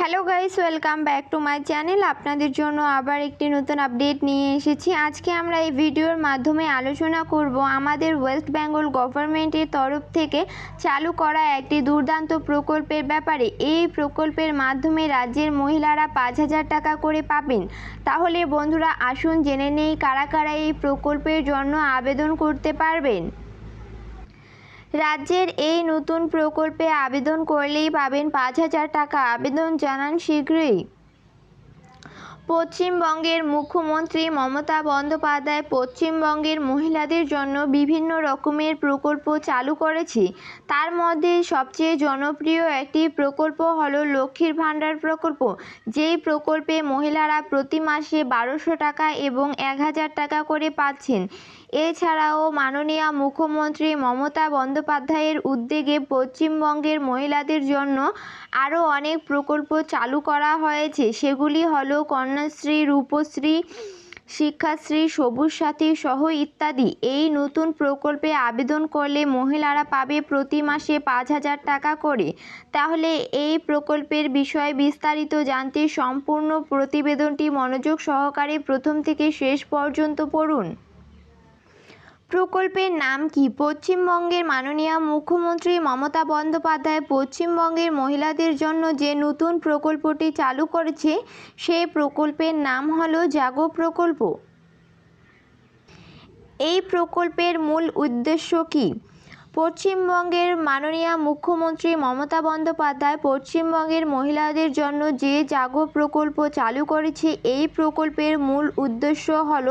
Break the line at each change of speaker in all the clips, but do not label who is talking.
Hello guys welcome back to my channel আপনাদের জন্য আবার একটি নতুন আপডেট নিয়ে এসেছি। আজকে আমরা এই ভিডিওর মাধ্যমে আলোচনা করব আমাদের ওয়েস্ট বেঙ্গল গভর্নমেন্টের তরফ থেকে চালু করা একটি দুর্দান্ত প্রকল্পের ব্যাপারে। এই প্রকল্পের মাধ্যমে রাজ্যের মহিলারা পাঁচ হাজার টাকা করে পাবেন। তাহলে বন্ধুরা, আসুন জেনে নেই কারা কারা এই প্রকল্পের জন্য আবেদন করতে পারবেন। রাজ্যের এই নতুন প্রকল্পে আবেদন করলেই পাবেন পাঁচ হাজার টাকা। আবেদন জানান শীঘ্রই। পশ্চিমবঙ্গের মুখ্যমন্ত্রী মমতা বন্দ্যোপাধ্যায় পশ্চিমবঙ্গের মহিলাদের জন্য বিভিন্ন রকমের প্রকল্প চালু করেছে। তার মধ্যে সবচেয়ে জনপ্রিয় একটি প্রকল্প হলো লক্ষ্মীর ভাণ্ডার প্রকল্প। যেই প্রকল্পে মহিলারা প্রতি মাসে বারোশো টাকা এবং এক হাজার টাকা করে পাচ্ছেন। এছাড়াও মাননীয় মুখ্যমন্ত্রী মমতা বন্দ্যোপাধ্যায়ের উদ্যোগে পশ্চিমবঙ্গের মহিলাদের জন্য আরও অনেক প্রকল্প চালু করা হয়েছে। সেগুলি হলো কন্যাশ্রী রূপশ্রী, শিক্ষাশ্রী, সবুজ সাথী সহ ইত্যাদি। এই নতুন প্রকল্পে আবেদন করলে মহিলারা পাবে প্রতি মাসে পাঁচ হাজার টাকা করে। তাহলে এই প্রকল্পের বিষয়ে বিস্তারিত জানতে সম্পূর্ণ প্রতিবেদনটি মনোযোগ সহকারে প্রথম থেকে শেষ পর্যন্ত পড়ুন। প্রকল্পের নাম কি? পশ্চিমবঙ্গের মাননীয় মুখ্যমন্ত্রী মমতা বন্দ্যোপাধ্যায় পশ্চিমবঙ্গের মহিলাদের জন্য যে নতুন প্রকল্পটি চালু করেছে, সেই প্রকল্পের নাম হল জাগো প্রকল্প। এই প্রকল্পের মূল উদ্দেশ্য কী? পশ্চিমবঙ্গের মাননীয় মুখ্যমন্ত্রী মমতা বন্দ্যোপাধ্যায় পশ্চিমবঙ্গের মহিলাদের জন্য যে জাগো প্রকল্প চালু করেছে, এই প্রকল্পের মূল উদ্দেশ্য হল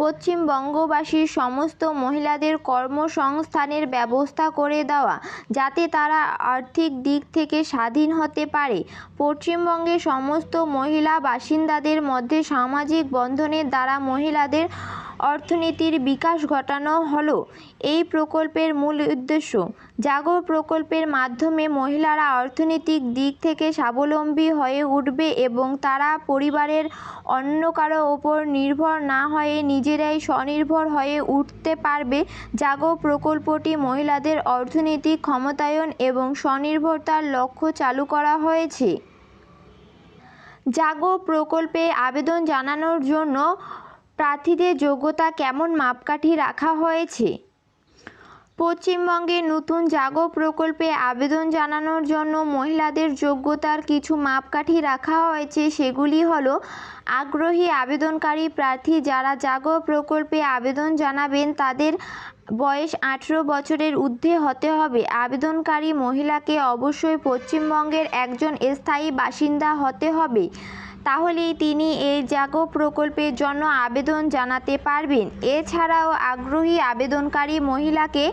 পশ্চিমবঙ্গবাসীর সমস্ত মহিলাদের কর্মসংস্থানের ব্যবস্থা করে দেওয়া, যাতে তারা আর্থিক দিক থেকে স্বাধীন হতে পারে। পশ্চিমবঙ্গের সমস্ত মহিলা বাসিন্দাদের মধ্যে সামাজিক বন্ধনের দ্বারা মহিলাদের অর্থনীতির বিকাশ ঘটানো হলো। এই প্রকল্পের মূল উদ্দেশ্য, জাগর প্রকল্পের মাধ্যমে মহিলারা অর্থনৈতিক দিক থেকে স্বাবলম্বী হয়ে উঠবে এবং তারা পরিবারের অন্য কারও ওপর নির্ভর না হয়ে নিজেরাই স্বনির্ভর হয়ে উঠতে পারবে। জাগো প্রকল্পটি মহিলাদের অর্থনৈতিক ক্ষমতায়ন এবং স্বনির্ভরতার লক্ষ্য চালু করা হয়েছে। জাগো প্রকল্পে আবেদন জানানোর জন্য প্রার্থীদের যোগ্যতা কেমন মাপকাঠি রাখা হয়েছে? পশ্চিমবঙ্গে নতুন জাগো প্রকল্পে আবেদন জানানোর জন্য মহিলাদের যোগ্যতার কিছু মাপকাঠি রাখা হয়েছে, সেগুলি হলো আগ্রহী আবেদনকারী প্রার্থী যারা জাগো প্রকল্পে আবেদন জানাবেন তাদের বয়স আঠেরো বছরের ঊর্ধ্বে হতে হবে। আবেদনকারী মহিলাকে অবশ্যই পশ্চিমবঙ্গের একজন স্থায়ী বাসিন্দা হতে হবে। তাহলেই তিনি এই জাগো প্রকল্পের জন্য আবেদন জানাতে পারবেন। এছাড়াও আগ্রহী আবেদনকারী মহিলাকে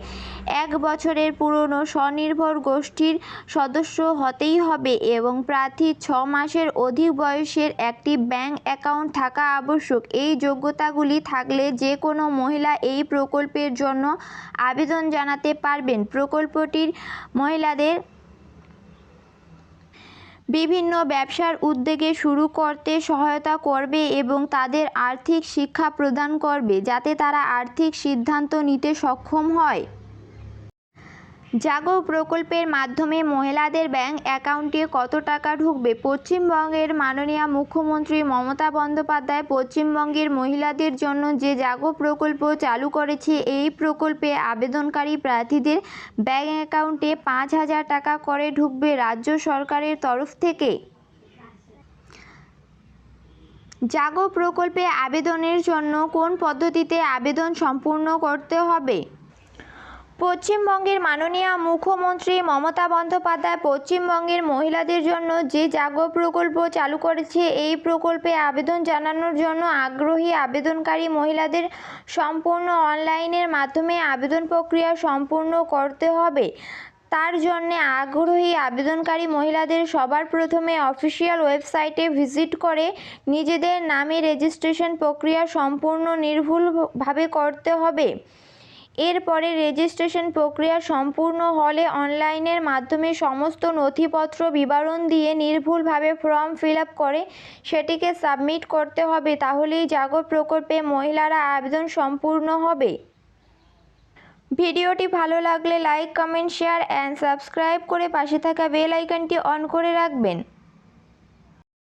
এক বছরের পুরনো স্বনির্ভর গোষ্ঠীর সদস্য হতেই হবে এবং প্রার্থীর ছ মাসের অধিক বয়সের একটি ব্যাংক অ্যাকাউন্ট থাকা আবশ্যক। এই যোগ্যতাগুলি থাকলে যে কোনো মহিলা এই প্রকল্পের জন্য আবেদন জানাতে পারবেন। প্রকল্পটির মহিলাদের বিভিন্ন ব্যবসার উদ্যোগে শুরু করতে সহায়তা করবে এবং তাদের আর্থিক শিক্ষা প্রদান করবে, যাতে তারা আর্থিক সিদ্ধান্ত নিতে সক্ষম হয়। জাগো প্রকল্পের মাধ্যমে মহিলাদের ব্যাংক অ্যাকাউন্টে কত টাকা ঢুকবে? পশ্চিমবঙ্গের মাননীয় মুখ্যমন্ত্রী মমতা বন্দ্যোপাধ্যায় পশ্চিমবঙ্গের মহিলাদের জন্য যে জাগো প্রকল্প চালু করেছে, এই প্রকল্পে আবেদনকারী প্রার্থীদের ব্যাংক অ্যাকাউন্টে পাঁচ হাজার টাকা করে ঢুকবে রাজ্য সরকারের তরফ থেকে। জাগো প্রকল্পে আবেদনের জন্য কোন পদ্ধতিতে আবেদন সম্পূর্ণ করতে হবে? পশ্চিমবঙ্গের মাননীয় মুখ্যমন্ত্রী মমতা বন্দ্যোপাধ্যায় পশ্চিমবঙ্গের মহিলাদের জন্য যে জাগো প্রকল্প চালু করেছে, এই প্রকল্পে আবেদন জানানোর জন্য আগ্রহী আবেদনকারী মহিলাদের সম্পূর্ণ অনলাইনের মাধ্যমে আবেদন প্রক্রিয়া সম্পূর্ণ করতে হবে। তার জন্যে আগ্রহী আবেদনকারী মহিলাদের সবার প্রথমে অফিসিয়াল ওয়েবসাইটে ভিজিট করে নিজেদের নামে রেজিস্ট্রেশন প্রক্রিয়া সম্পূর্ণ নির্ভুলভাবে করতে হবে। এরপরে রেজিস্ট্রেশন প্রক্রিয়া সম্পূর্ণ হলে অনলাইনের মাধ্যমে সমস্ত নথিপত্র বিবরণ দিয়ে নির্ভুলভাবে ফর্ম ফিল আপ করে সেটিকে সাবমিট করতে হবে, তাহলেই জাগর প্রকল্পে মহিলারা আবেদন সম্পূর্ণ হবে। ভিডিওটি ভালো লাগলে like, comment, share, and subscribe করে পাশে থাকা বেল আইকনটি অন করে রাখবেন।